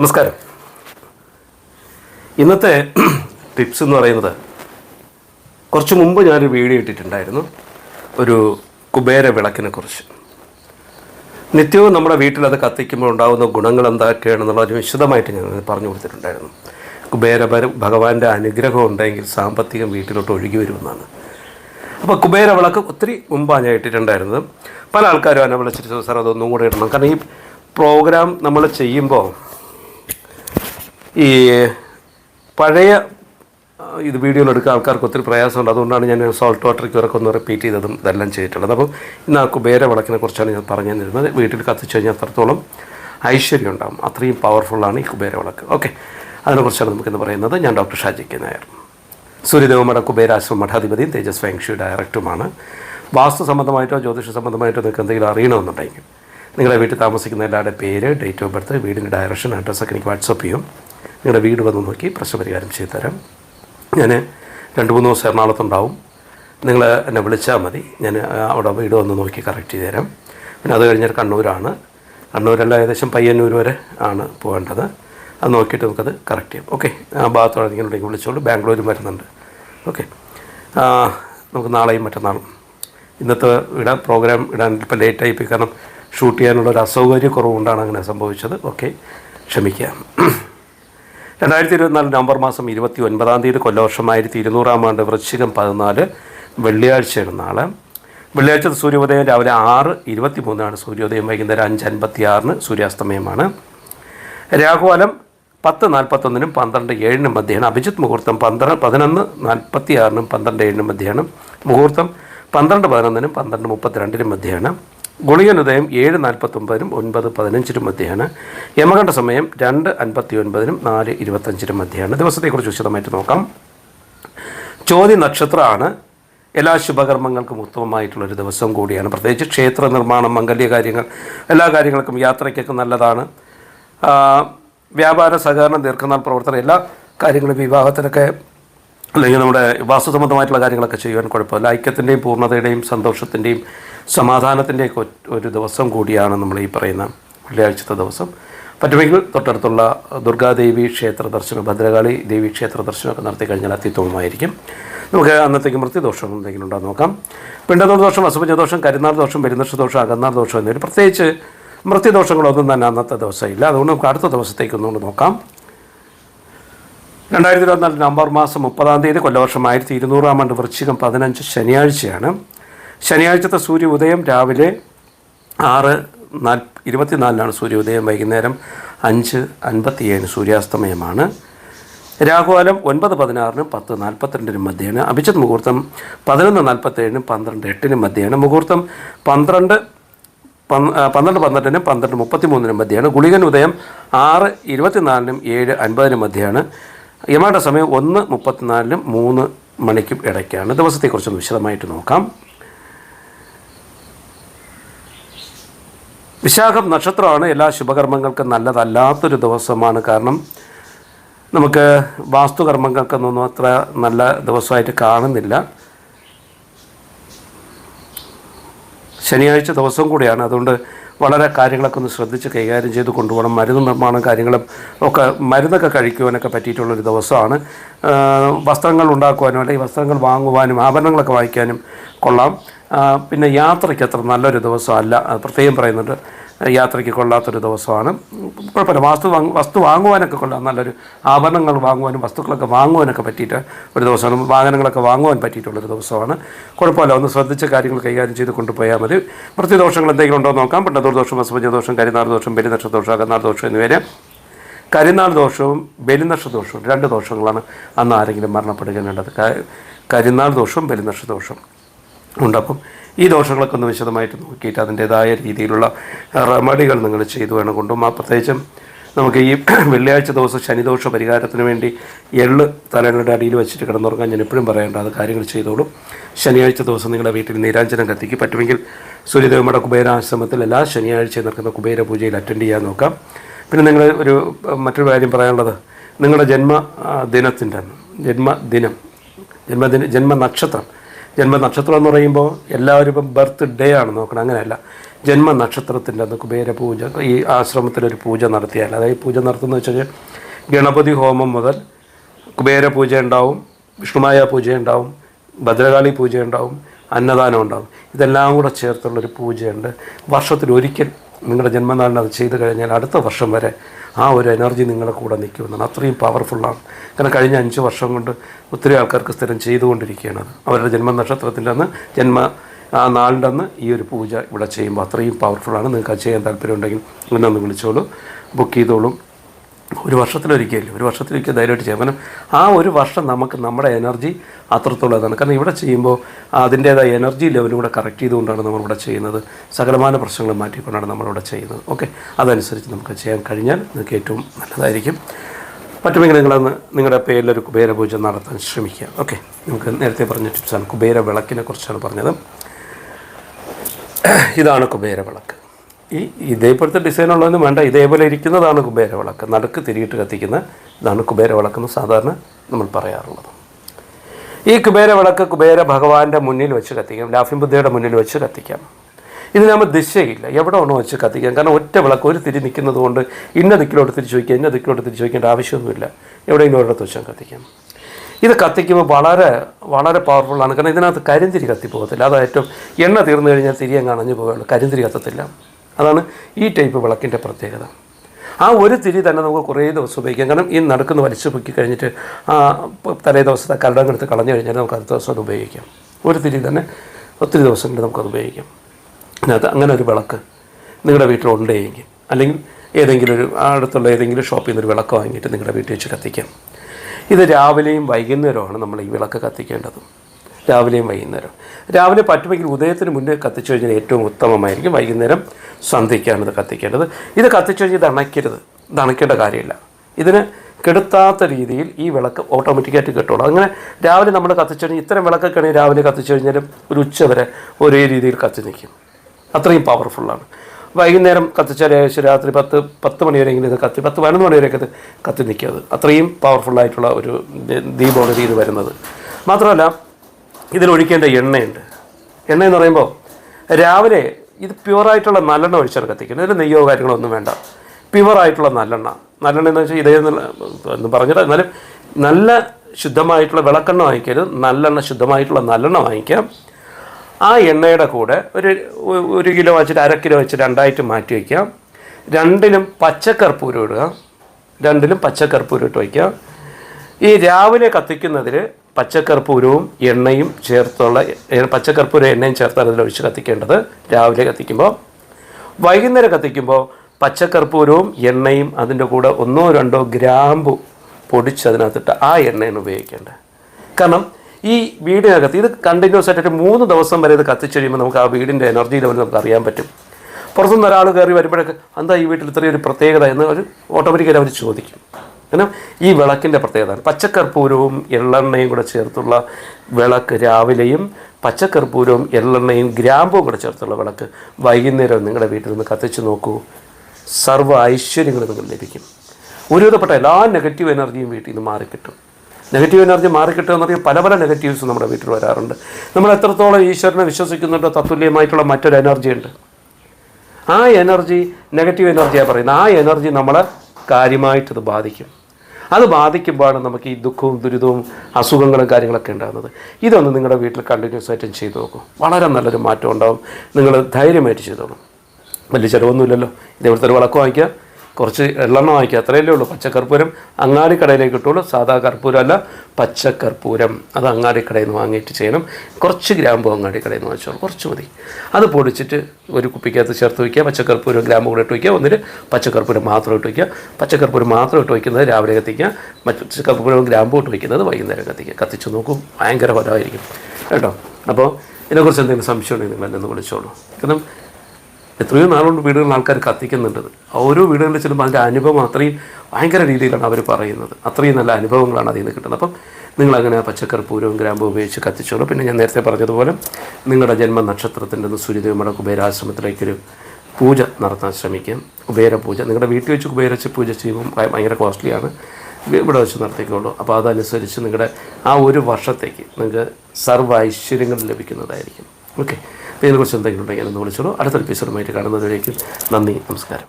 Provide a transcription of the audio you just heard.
നമസ്കാരം. ഇന്നത്തെ ടിപ്സ് എന്ന് പറയുന്നത് കുറച്ച് മുമ്പ് ഞാനൊരു വീഡിയോ ഇട്ടിട്ടുണ്ടായിരുന്നു. ഒരു കുബേര വിളക്കിനെ കുറിച്ച്. നിത്യവും നമ്മുടെ വീട്ടിൽ അത് കത്തിക്കുമ്പോൾ ഉണ്ടാകുന്ന ഗുണങ്ങൾ എന്തൊക്കെയാണെന്നുള്ളത് വിശദമായിട്ട് ഞാൻ പറഞ്ഞു കൊടുത്തിട്ടുണ്ടായിരുന്നു. കുബേര ഭഗവാന്റെ അനുഗ്രഹം ഉണ്ടെങ്കിൽ സാമ്പത്തികം വീട്ടിലോട്ട് ഒഴുകി വരുമെന്നാണ്. അപ്പോൾ കുബേര വിളക്ക് ഒത്തിരി മുമ്പാണ് ഞാൻ ഇട്ടിട്ടുണ്ടായിരുന്നത്. പല ആൾക്കാരും എന്നെ സാർ അതൊന്നും കൂടെ ഇടണം. കാരണം ഈ പ്രോഗ്രാം നമ്മൾ ചെയ്യുമ്പോൾ ഈ പഴയ ഇത് വീഡിയോയിൽ എടുക്കാൻ ആൾക്കാർക്ക് ഒത്തിരി പ്രയാസമുണ്ട്. അതുകൊണ്ടാണ് ഞാൻ സോൾട്ട് വാട്ടർ ക്യൂറൊക്കെ ഒന്ന് റിപ്പീറ്റ് ചെയ്തതും ഇതെല്ലാം ചെയ്തിട്ടുള്ളത്. അപ്പം ഇന്ന് ആ കുബേര വിളക്കിനെ കുറിച്ചാണ് ഞാൻ പറഞ്ഞു തന്നിരുന്നത് വീട്ടിൽ കത്തിച്ചു കഴിഞ്ഞാൽ അത്രത്തോളം ഐശ്വര്യം ഉണ്ടാകും അത്രയും പവർഫുള്ളാണ് ഈ കുബേര വിളക്ക് ഓക്കെ അതിനെക്കുറിച്ചാണ് നമുക്കിന്ന് പറയുന്നത്. ഞാൻ ഡോക്ടർ ഷാജി കെ നായർ. സൂര്യദേവമഠ കുബേരാശ്രമ മഠാധിപതിയും തേജസ് ഫാങ്ഷി ഡയറക്ടറുമാണ് വാസ്തു സംബന്ധമായിട്ടോ ജ്യോതിഷ സംബന്ധമായിട്ടോ നിങ്ങൾക്ക് എന്തെങ്കിലും അറിയണമെന്നുണ്ടെങ്കിൽ നിങ്ങളുടെ വീട്ടിൽ താമസിക്കുന്ന എല്ലാവരുടെ പേര് ഡേറ്റ് ഓഫ് ബർത്ത് വീടിന്റെ ഡയറക്ഷൻ അഡ്രസ്സൊക്കെ എനിക്ക് വാട്സപ്പ് ചെയ്യും. നിങ്ങളുടെ വീട് വന്ന് നോക്കി പ്രശ്നപരിഹാരം ചെയ്തു തരാം ഞാൻ രണ്ട് മൂന്ന് ദിവസം എറണാകുളത്തുണ്ടാവും. നിങ്ങൾ എന്നെ വിളിച്ചാൽ മതി. ഞാൻ അവിടെ വീട് വന്ന് നോക്കി കറക്റ്റ് ചെയ്ത് തരാം പിന്നെ അത് കഴിഞ്ഞാൽ കണ്ണൂരാണ്. കണ്ണൂരല്ല ഏകദേശം പയ്യന്നൂർ വരെ ആണ് പോകേണ്ടത്. അത് നോക്കിയിട്ട് നമുക്കത് കറക്റ്റ് ചെയ്യാം. ഓക്കെ ആ ഭാഗത്തോടെ നിങ്ങളുണ്ടെങ്കിൽ വിളിച്ചോളൂ. ബാംഗ്ലൂരും വരുന്നുണ്ട്. ഓക്കെ നമുക്ക് നാളെയും മറ്റന്നാളും ഇന്നത്തെ ഇടാൻ പ്രോഗ്രാം ഇടാൻ ഇപ്പോൾ ലേറ്റായി പോയി. കാരണം ഷൂട്ട് ചെയ്യാനുള്ള ഒരു അസൗകര്യക്കുറവുകൊണ്ടാണ് അങ്ങനെ സംഭവിച്ചത്. ഓക്കെ ക്ഷമിക്കുക രണ്ടായിരത്തി ഇരുപത്തിനാല് നവംബർ മാസം ഇരുപത്തി ഒൻപതാം തീയതി കൊല്ലവർഷം ആയിരത്തി ഇരുന്നൂറാം ആണ്ട് വൃശ്ചികം പതിനാല് വെള്ളിയാഴ്ചയാണ് നാളെ. വെള്ളിയാഴ്ച സൂര്യോദയം രാവിലെ ആറ് ഇരുപത്തി മൂന്നാണ് സൂര്യോദയം വൈകുന്നേരം അഞ്ച് അൻപത്തി ആറിന് സൂര്യാസ്തമയമാണ്. രാഹുകാലം പത്ത് നാൽപ്പത്തൊന്നിനും പന്ത്രണ്ട് ഏഴിനും മധ്യയാണ്. അഭിജിത്ത് മുഹൂർത്തം പന്ത്രണ്ട് പതിനൊന്ന് നാൽപ്പത്തി ആറിനും പന്ത്രണ്ട് ഏഴിനും മധ്യയാണ്. മുഹൂർത്തം പന്ത്രണ്ട് പതിനൊന്നിനും പന്ത്രണ്ട് മുപ്പത്തിരണ്ടിനും മധ്യയാണ്. ഗുളികൻ ഉദയം ഏഴ് നാൽപ്പത്തൊമ്പതിനും ഒൻപത് പതിനഞ്ചിനും മധ്യയാണ് യമകണ്ഠ സമയം രണ്ട് അൻപത്തി ഒൻപതിനും നാല് ഇരുപത്തഞ്ചിനും മധ്യയാണ് ദിവസത്തെക്കുറിച്ച് വിശദമായിട്ട് നോക്കാം. ചോതി നക്ഷത്രമാണ് എല്ലാ ശുഭകർമ്മങ്ങൾക്കും ഉത്തമമായിട്ടുള്ളൊരു ദിവസം കൂടിയാണ്. പ്രത്യേകിച്ച് ക്ഷേത്ര നിർമ്മാണം മംഗല്യ കാര്യങ്ങൾ എല്ലാ കാര്യങ്ങൾക്കും യാത്രയ്ക്കൊക്കെ നല്ലതാണ്. വ്യാപാര സഹകരണം ദീർഘനാൾ പ്രവർത്തനം എല്ലാ കാര്യങ്ങളും വിവാഹത്തിനൊക്കെ അല്ലെങ്കിൽ നമ്മുടെ വാസ്തു സംബന്ധമായിട്ടുള്ള കാര്യങ്ങളൊക്കെ ചെയ്യുവാൻ കുഴപ്പമില്ല. ഐക്യത്തിന്റെയും പൂർണതയുടെയും സന്തോഷത്തിന്റെയും സമാധാനത്തിന്റെയൊക്കെ ഒരു ദിവസം കൂടിയാണ് നമ്മൾ ഈ പറയുന്ന വെള്ളിയാഴ്ചത്തെ ദിവസം. പറ്റുമെങ്കിൽ തൊട്ടടുത്തുള്ള ദുർഗാദേവി ക്ഷേത്ര ദർശനം ഭദ്രകാളി ദേവി ക്ഷേത്ര ദർശനമൊക്കെ നടത്തി കഴിഞ്ഞാൽ അത്യുത്തമമായിരിക്കും നമുക്ക് അന്നത്തേക്ക് മൃത്യുദോഷം എന്തെങ്കിലും ഉണ്ടോ നോക്കാം. പിണ്ടനൂർ ദോഷം അസുഭജ ദോഷം കരുനാൾ ദോഷം പെരുന്നക്ഷ ദോഷം അകന്നാർ ദോഷം എന്നിവർ പ്രത്യേകിച്ച് മൃത്യുദോഷങ്ങളൊന്നും തന്നെ അന്നത്തെ ദിവസം ഇല്ല അതുകൊണ്ട് നമുക്ക് അടുത്ത ദിവസത്തേക്ക് ഒന്നുകൊണ്ട് നോക്കാം. രണ്ടായിരത്തി ഇരുപത്തിനാല് നവംബർ മാസം മുപ്പതാം തീയതി കൊല്ലവർഷം ആയിരത്തി ഇരുന്നൂറാം ആണ്ട് വൃശ്ചികം പതിനഞ്ച് ശനിയാഴ്ചയാണ്. ശനിയാഴ്ചത്തെ സൂര്യ ഉദയം രാവിലെ ആറ് നാൽ ഇരുപത്തിനാലിനാണ് സൂര്യോദയം വൈകുന്നേരം അഞ്ച് അൻപത്തിയേഴ് സൂര്യാസ്തമയമാണ്. രാഹുകാലം ഒൻപത് പതിനാറിനും പത്ത് നാൽപ്പത്തിരണ്ടിനും മധ്യയാണ്. അഭിജിത് മുഹൂർത്തം പതിനൊന്ന് നാൽപ്പത്തേഴിനും പന്ത്രണ്ട് എട്ടിനും മധ്യയാണ്. മുഹൂർത്തം പന്ത്രണ്ട് പന്ത്രണ്ട് പന്ത്രണ്ടിനും പന്ത്രണ്ട് മുപ്പത്തിമൂന്നിനും മധ്യയാണ്. ഗുളികൻ ഉദയം ആറ് ഇരുപത്തിനാലിനും ഏഴ് അൻപതിനും മധ്യയാണ്. യമാണ്ട സമയം ഒന്ന് മുപ്പത്തിനാലിനും മൂന്ന് മണിക്കും ഇടയ്ക്കാണ്. ദിവസത്തെക്കുറിച്ചൊന്ന് വിശദമായിട്ട് നോക്കാം. വിശാഖം നക്ഷത്രമാണ് എല്ലാ ശുഭകർമ്മങ്ങൾക്കും നല്ലതല്ലാത്തൊരു ദിവസമാണ്. കാരണം നമുക്ക് വാസ്തുകർമ്മങ്ങൾക്കൊന്നും അത്ര നല്ല ദിവസമായിട്ട് കാണുന്നില്ല. ശനിയാഴ്ച ദിവസം കൂടിയാണ്. അതുകൊണ്ട് വളരെ കാര്യങ്ങളൊക്കെ ഒന്ന് ശ്രദ്ധിച്ച് കൈകാര്യം ചെയ്ത് കൊണ്ടുപോകണം. മരുന്ന് നിർമ്മാണം കാര്യങ്ങളും ഒക്കെ മരുന്നൊക്കെ കഴിക്കുവാനൊക്കെ പറ്റിയിട്ടുള്ളൊരു ദിവസമാണ്. വസ്ത്രങ്ങൾ ഉണ്ടാക്കുവാനും അല്ലെങ്കിൽ വസ്ത്രങ്ങൾ വാങ്ങുവാനും ആഭരണങ്ങളൊക്കെ വാങ്ങിക്കാനും കൊള്ളാം. പിന്നെ യാത്രയ്ക്ക് അത്ര നല്ലൊരു ദിവസമല്ല പ്രത്യേകം പറയുന്നുണ്ട്. യാത്രയ്ക്ക് കൊള്ളാത്തൊരു ദിവസമാണ്. കുഴപ്പമില്ല. വസ്തു വസ്തു വാങ്ങുവാനൊക്കെ കൊള്ളാം. നല്ലൊരു ആഭരണങ്ങൾ വാങ്ങുവാനും വസ്തുക്കളൊക്കെ വാങ്ങുവാനൊക്കെ പറ്റിയിട്ട് ഒരു ദിവസമാണ്. വാഹനങ്ങളൊക്കെ വാങ്ങുവാൻ പറ്റിയിട്ടുള്ളൊരു ദിവസമാണ്. കുഴപ്പമില്ല. ഒന്ന് ശ്രദ്ധിച്ച് കാര്യങ്ങൾ കൈകാര്യം ചെയ്ത് കൊണ്ടുപോയാൽ മതി. വൃത്തിദോഷങ്ങൾ എന്തെങ്കിലും ഉണ്ടോ നോക്കാം. പെട്ടെന്ന് ദോഷം അസുഭജ ദോഷം കരിനാൾ ദോഷം ദോഷം അകന്നാൾ ദോഷം എന്നിവരെ കരിനാൾ ദോഷവും ബലിനക്ഷ ദോഷവും രണ്ട് ദോഷങ്ങളാണ് അന്ന് ആരെങ്കിലും മരണപ്പെടുകയാണ് കരിനാൾ ദോഷവും ബലിനക്ഷ ദോഷം ഉണ്ട് അപ്പം ഈ ദോഷങ്ങളൊക്കെ ഒന്ന് വിശദമായിട്ട് നോക്കിയിട്ട് അതിന്റേതായ രീതിയിലുള്ള റെമഡികൾ നിങ്ങൾ ചെയ്തു വേണം കൊണ്ടുപോകാം പ്രത്യേകിച്ചും നമുക്ക് ഈ വെള്ളിയാഴ്ച ദിവസം ശനിദോഷ പരിഹാരത്തിന് വേണ്ടി എള്ള് തലങ്ങളുടെ അടിയിൽ വെച്ചിട്ട് കിടന്നുറങ്ങാൻ ഞാൻ എപ്പോഴും പറയേണ്ട അത് കാര്യങ്ങൾ ചെയ്തോളും. ശനിയാഴ്ച ദിവസം നിങ്ങളുടെ വീട്ടിൽ നീരാഞ്ജനം കത്തിക്ക്. പറ്റുമെങ്കിൽ സൂര്യദേവയുടെ കുബേരാശ്രമത്തിൽ എല്ലാ ശനിയാഴ്ചയും നടക്കുന്ന കുബേര പൂജയിൽ അറ്റൻഡ് ചെയ്യാൻ നോക്കാം. പിന്നെ നിങ്ങൾ ഒരു മറ്റൊരു കാര്യം പറയാനുള്ളത്. നിങ്ങളുടെ ജന്മ ആ, ദിനത്തിന്റെ അന്ന് ജന്മദിനം ജന്മദിന ജന്മനക്ഷത്രം ജന്മനക്ഷത്രം എന്ന് പറയുമ്പോൾ എല്ലാവരും ഇപ്പം ബർത്ത് ഡേ ആണ് നോക്കണം. അങ്ങനെയല്ല. ജന്മനക്ഷത്രത്തിന്റെ അന്ന് കുബേര പൂജ ഈ ആശ്രമത്തിലൊരു പൂജ നടത്തിയാൽ. അതായത് പൂജ നടത്തുന്ന വെച്ച് കഴിഞ്ഞാൽ ഗണപതി ഹോമം മുതൽ കുബേര പൂജ ഉണ്ടാവും വിഷ്ണുമായ പൂജ ഉണ്ടാവും ഭദ്രകാളി പൂജ ഉണ്ടാവും അന്നദാനം ഉണ്ടാവും. ഇതെല്ലാം കൂടെ ചേർത്തുള്ളൊരു പൂജയുണ്ട്. വർഷത്തിൽ ഒരിക്കൽ നിങ്ങളുടെ ജന്മനാളിന് അത് ചെയ്തു കഴിഞ്ഞാൽ അടുത്ത വർഷം വരെ ആ ഒരു എനർജി നിങ്ങളുടെ കൂടെ നിൽക്കുമെന്നാണ്. അത്രയും പവർഫുള്ളാണ്. കാരണം കഴിഞ്ഞ അഞ്ച് വർഷം കൊണ്ട് ഒത്തിരി ആൾക്കാർക്ക് സ്ഥിരം ചെയ്തുകൊണ്ടിരിക്കുകയാണ് അത്. അവരുടെ ജന്മനക്ഷത്രത്തിന്റെ അന്ന് ജന്മ ആ നാളിന്റെ അന്ന് ഈ ഒരു പൂജ ഇവിടെ ചെയ്യുമ്പോൾ അത്രയും പവർഫുള്ളാണ്. നിങ്ങൾക്ക് അത് ചെയ്യാൻ താല്പര്യമുണ്ടെങ്കിൽ എന്നെ ഒന്ന് വിളിച്ചോളൂ. ബുക്ക് ചെയ്തോളും. ഒരു വർഷത്തിലൊരിക്കലും ഒരു വർഷത്തിലൊരിക്കൽ ധൈര്യമായിട്ട് ചെയ്യാം. കാരണം ആ ഒരു വർഷം നമുക്ക് നമ്മുടെ എനർജി അത്രത്തോളം കാരണം ഇവിടെ ചെയ്യുമ്പോൾ അതിന്റേതായ എനർജി ലെവലും കൂടെ കറക്റ്റ് ചെയ്തുകൊണ്ടാണ് നമ്മളിവിടെ ചെയ്യുന്നത്. സകലമാന പ്രശ്നങ്ങൾ മാറ്റിക്കൊണ്ടാണ് നമ്മളിവിടെ ചെയ്യുന്നത്. ഓക്കെ അതനുസരിച്ച് നമുക്ക് ചെയ്യാൻ കഴിഞ്ഞാൽ നിങ്ങൾക്ക് ഏറ്റവും നല്ലതായിരിക്കും. പറ്റുമെങ്കിൽ നിങ്ങളന്ന് നിങ്ങളുടെ പേരിലൊരു കുബേരപൂജ നടത്താൻ ശ്രമിക്കുക. ഓക്കെ നമുക്ക് നേരത്തെ പറഞ്ഞ ടിപ്സാണ് കുബേര വിളക്കിനെ കുറിച്ചാണ് പറഞ്ഞത്. ഇതാണ് കുബേര വിളക്ക് ഈ ഇതേപോലത്തെ ഡിസൈൻ ഉള്ളതൊന്നും വേണ്ട ഇതേപോലെ ഇരിക്കുന്നതാണ് കുബേര വിളക്ക്. നടുക്ക് തിരിയിട്ട് കത്തിക്കുന്ന ഇതാണ് കുബേര വിളക്കെന്ന് സാധാരണ നമ്മൾ പറയാറുള്ളത്. ഈ കുബേര വിളക്ക് കുബേര ഭഗവാന്റെ മുന്നിൽ വെച്ച് കത്തിക്കാം ലാഫിം ബുദ്ധയുടെ മുന്നിൽ വെച്ച് കത്തിക്കാം. ഇതിനാകുമ്പോൾ ദിശയില്ല എവിടെ വേണോ വെച്ച് കത്തിക്കാം. കാരണം ഒറ്റ വിളക്ക് ഒരു തിരി നിൽക്കുന്നത് കൊണ്ട് ഇന്ന ദിക്കിലോട്ട് തിരിച്ചു വയ്ക്കുക ഇന്ന ദിക്കിലോട്ട് തിരിച്ചു വയ്ക്കേണ്ട ആവശ്യമൊന്നുമില്ല. എവിടെയെങ്കിലും ഒരിടത്ത് വെച്ചാൽ കത്തിക്കാം. ഇത് കത്തിക്കുമ്പോൾ വളരെ വളരെ പവർഫുള്ളാണ് കാരണം ഇതിനകത്ത് കരിന്തിരി കത്തിപ്പോകത്തില്ല. അത് ഏറ്റവും എണ്ണ തീർന്നു കഴിഞ്ഞാൽ തിരിയാൻ കാണഞ്ഞു പോവുകയുള്ളൂ. കരിന്തിരി കത്തത്തില്ല. അതാണ് ഈ ടൈപ്പ് വിളക്കിന്റെ പ്രത്യേകത. ആ ഒരു തിരി തന്നെ നമുക്ക് കുറേ ദിവസം ഉപയോഗിക്കാം. കാരണം ഈ നടക്കുന്ന വലിച്ചു പൊക്കി കഴിഞ്ഞിട്ട് ആ തലേ ദിവസത്തെ കരടം എടുത്ത് കളഞ്ഞു കഴിഞ്ഞാൽ നമുക്ക് അടുത്ത ദിവസം അത് ഉപയോഗിക്കാം. ഒരു തിരി തന്നെ ഒത്തിരി ദിവസം കൊണ്ട് നമുക്കത് ഉപയോഗിക്കാം. അതിനകത്ത് അങ്ങനെ ഒരു വിളക്ക് നിങ്ങളുടെ വീട്ടിലുണ്ടെങ്കിൽ അല്ലെങ്കിൽ ഏതെങ്കിലും ഒരു അടുത്തുള്ള ഏതെങ്കിലും ഷോപ്പിൽ നിന്ന് ഒരു വിളക്ക് വാങ്ങിയിട്ട് നിങ്ങളുടെ വീട്ടിൽ വെച്ച് കത്തിക്കാം. ഇത് രാവിലെയും വൈകുന്നേരമാണ് നമ്മൾ ഈ വിളക്ക് കത്തിക്കേണ്ടത്. രാവിലെയും വൈകുന്നേരം. രാവിലെ പറ്റുമെങ്കിൽ ഉദയത്തിന് മുന്നേ കത്തിച്ചു കഴിഞ്ഞാൽ ഏറ്റവും ഉത്തമമായിരിക്കും. വൈകുന്നേരം സന്ധിക്കാണ് ഇത് കത്തിക്കേണ്ടത്. ഇത് കത്തിച്ചു കഴിഞ്ഞാൽ ഇത് അണയ്ക്കരുത്. കാര്യമില്ല. ഇതിന് കെടുത്താത്ത രീതിയിൽ ഈ വിളക്ക് ഓട്ടോമാറ്റിക്കായിട്ട് കിട്ടുള്ളൂ. അങ്ങനെ രാവിലെ നമ്മൾ കത്തിച്ചു കഴിഞ്ഞാൽ ഇത്തരം വിളക്കൊക്കെ ആണെങ്കിൽ രാവിലെ കത്തിച്ചു കഴിഞ്ഞാലും ഒരു ഉച്ച വരെ ഒരേ രീതിയിൽ കത്തി നിൽക്കും. അത്രയും പവർഫുള്ളാണ് വൈകുന്നേരം കത്തിച്ചാൽ ഏകദേശം രാത്രി പത്ത് പത്ത് മണി വരെയെങ്കിലും ഇത് കത്തി പത്ത് പതിനൊന്ന് മണിവരെയൊക്കെ ഇത് കത്തി നിൽക്കുക അത് അത്രയും പവർഫുള്ളായിട്ടുള്ള ഒരു ദീപമാണ് ഇത് വരുന്നത്. മാത്രമല്ല ഇതിലൊഴിക്കേണ്ട എണ്ണയുണ്ട്. എണ്ണ എന്ന് പറയുമ്പോൾ രാവിലെ ഇത് പ്യുവറായിട്ടുള്ള നല്ലെണ്ണ ഒഴിച്ചാണ് കത്തിക്കുന്നത്. ഇതിൽ നെയ്യോ കാര്യങ്ങളൊന്നും വേണ്ട. പ്യുവറായിട്ടുള്ള നല്ലെണ്ണ. നല്ലെണ്ണ എന്ന് വെച്ചാൽ ഇതേ എന്ന് പറഞ്ഞിട്ട് എന്നാലും നല്ല ശുദ്ധമായിട്ടുള്ള വിളക്കെണ്ണ വാങ്ങിക്കരുത്. നല്ലെണ്ണ ശുദ്ധമായിട്ടുള്ള നല്ലെണ്ണ വാങ്ങിക്കാം. ആ എണ്ണയുടെ കൂടെ ഒരു ഒരു കിലോ വെച്ചിട്ട് അര കിലോ വെച്ച് രണ്ടായിട്ട് മാറ്റി വയ്ക്കാം രണ്ടിലും പച്ചക്കർപ്പൂരം ഇടുക. രണ്ടിലും പച്ചക്കർപ്പൂരം ഇട്ട് വയ്ക്കാം ഈ രാവിലെ കത്തിക്കുന്നതിൽ പച്ചക്കർപ്പൂരവും എണ്ണയും ചേർത്തുള്ള പച്ചക്കർപ്പൂരം എണ്ണയും ചേർത്താണ് അതിൽ ഒഴിച്ച് കത്തിക്കേണ്ടത്. രാവിലെ കത്തിക്കുമ്പോൾ വൈകുന്നേരം കത്തിക്കുമ്പോൾ പച്ചക്കർപ്പൂരവും എണ്ണയും അതിന്റെ കൂടെ ഒന്നോ രണ്ടോ ഗ്രാമ്പു പൊടിച്ച് അതിനകത്തിട്ട് ആ എണ്ണയാണ് ഉപയോഗിക്കേണ്ടത്. കാരണം ഈ വീടിനകത്ത് ഇത് കണ്ടിന്യൂസ് ആയിട്ട് മൂന്ന് ദിവസം വരെ ഇത് കത്തിച്ചു കഴിയുമ്പോൾ നമുക്ക് ആ വീടിന്റെ എനർജി ലെവൽ നമുക്ക് അറിയാൻ പറ്റും. പുറത്തുനിന്ന് ഒരാൾ കയറി വരുമ്പോഴൊക്കെ എന്താ ഈ വീട്ടിൽ ഇത്രയൊരു പ്രത്യേകത? എന്ന് ഒരു ഓട്ടോമാറ്റിക്കലി അവർ ചോദിക്കും. കാരണം ഈ വിളക്കിന്റെ പ്രത്യേകത പച്ചക്കർപ്പൂരവും എള്ളെണ്ണയും കൂടെ ചേർത്തുള്ള വിളക്ക് രാവിലെയും പച്ചക്കർപ്പൂരവും എള്ളെണ്ണയും ഗ്രാമ്പും കൂടെ ചേർത്തുള്ള വിളക്ക് വൈകുന്നേരം നിങ്ങളുടെ വീട്ടിൽ നിന്ന് കത്തിച്ച് നോക്കൂ. സർവ ഐശ്വര്യങ്ങൾ നിങ്ങൾ ലഭിക്കും. ഒരുവിധപ്പെട്ട എല്ലാ നെഗറ്റീവ് എനർജിയും വീട്ടിൽ നിന്ന് മാറിക്കിട്ടും. നെഗറ്റീവ് എനർജി മാറിക്കിട്ടുക എന്ന് പറഞ്ഞാൽ പല പല നെഗറ്റീവ്സ് നമ്മുടെ വീട്ടിൽ വരാറുണ്ട്. നമ്മൾ എത്രത്തോളം ഈശ്വരനെ വിശ്വസിക്കുന്നുണ്ടോ തത്തുല്യമായിട്ടുള്ള മറ്റൊരു എനർജി ഉണ്ട്. ആ എനർജി നെഗറ്റീവ് എനർജിയാണ് പറയുന്നത്. ആ എനർജി നമ്മളെ കാര്യമായിട്ടത് ബാധിക്കും. അത് ബാധിക്കുമ്പോഴാണ് നമുക്ക് ഈ ദുഃഖവും ദുരിതവും അസുഖങ്ങളും കാര്യങ്ങളൊക്കെ ഉണ്ടാകുന്നത്. ഇതൊന്ന് നിങ്ങളുടെ വീട്ടിൽ കണ്ടിന്യൂസ് ആയിട്ടും ചെയ്തു നോക്കും. വളരെ നല്ലൊരു മാറ്റം ഉണ്ടാവും. നിങ്ങൾ ധൈര്യമായിട്ട് ചെയ്തോളും. വലിയ ചിലവൊന്നുമില്ലല്ലോ. ഇതേപോലത്തെ ഒരു വിളക്ക് വാങ്ങിക്കുക. കുറച്ച് എള്ളെണ്ണ വാങ്ങിക്കുക. അത്രയല്ലേ ഉള്ളൂ. പച്ചക്കർപ്പൂരം അങ്ങാടിക്കടയിലേക്ക് കിട്ടുള്ളൂ. സാധാ കർപ്പൂരം അല്ല പച്ചക്കർപ്പൂരം അത് അങ്ങാടിക്കടയിൽ നിന്ന് വാങ്ങിയിട്ട് ചെയ്യണം. കുറച്ച് ഗ്രാമ്പു അങ്ങാടിക്കടയിൽ നിന്ന് വാങ്ങിച്ചോളൂ. കുറച്ച് മതി. അത് പൊടിച്ചിട്ട് ഒരു കുപ്പിക്കകത്ത് ചേർത്ത് വയ്ക്കുക. പച്ചക്കർപ്പൂരം ഗ്രാമ്പു കൂടെ ഇട്ട് വയ്ക്കുക. ഒന്നിൽ പച്ചക്കർപ്പൂരം മാത്രം ഇട്ട് വയ്ക്കുക. പച്ചക്കർപ്പൂരം മാത്രം ഇട്ട് വയ്ക്കുന്നത് രാവിലെ കത്തിക്കുക. പച്ചക്കർപ്പൂരം ഗ്രാമ്പു ഇട്ട് വയ്ക്കുന്നത് വൈകുന്നേരം കത്തിക്കുക. കത്തിച്ച് നോക്കും. ഭയങ്കര ഫലമായിരിക്കും. കേട്ടോ? അപ്പോൾ ഇതിനെക്കുറിച്ച് എന്തെങ്കിലും സംശയം ഉണ്ടെങ്കിൽ നിങ്ങൾ എന്നെ ഒന്ന് വിളിച്ചോളൂ. കാരണം എത്രയോ നാളുകൊണ്ട് വീടുകളിൽ ആൾക്കാർ കത്തിക്കുന്നുണ്ട്. ഓരോ വീടുകളിൽ ചെല്ലുമ്പോൾ അതിന്റെ അനുഭവം അത്രയും ഭയങ്കര രീതിയിലാണ് അവർ പറയുന്നത്. അത്രയും നല്ല അനുഭവങ്ങളാണ് അതിൽ നിന്ന് കിട്ടുന്നത്. അപ്പം നിങ്ങളങ്ങനെ പച്ചക്കർപ്പൂരവും ഗ്രാമ്പും ഉപയോഗിച്ച് കത്തിച്ചോളൂ. പിന്നെ ഞാൻ നേരത്തെ പറഞ്ഞതുപോലെ നിങ്ങളുടെ ജന്മ നക്ഷത്രത്തിന്റെ സൂര്യദേവയുടെ കുബേരാശ്രമത്തിലേക്കൊരു പൂജ നടത്താൻ ശ്രമിക്കാം. കുബേര പൂജ. നിങ്ങളുടെ വീട്ടിൽ വെച്ച് കുബേര പൂജ ചെയ്യുമ്പോൾ ഭയങ്കര കോസ്റ്റ്ലിയാണ്. ഇവിടെ വെച്ച് നടത്തിക്കോളൂ. അപ്പോൾ അതനുസരിച്ച് നിങ്ങളുടെ ആ ഒരു വർഷത്തേക്ക് നിങ്ങൾക്ക് സർവ ഐശ്വര്യങ്ങൾ ലഭിക്കുന്നതായിരിക്കും. ഓക്കെ. ഇതിനെക്കുറിച്ച് എന്തെങ്കിലും ഉണ്ടെങ്കിൽ ഒന്ന് വിളിച്ചോളൂ. അടുത്തൊരു എപ്പിസോഡുമായിട്ട് കാണുന്നതിലേക്ക് നന്ദി നമസ്കാരം.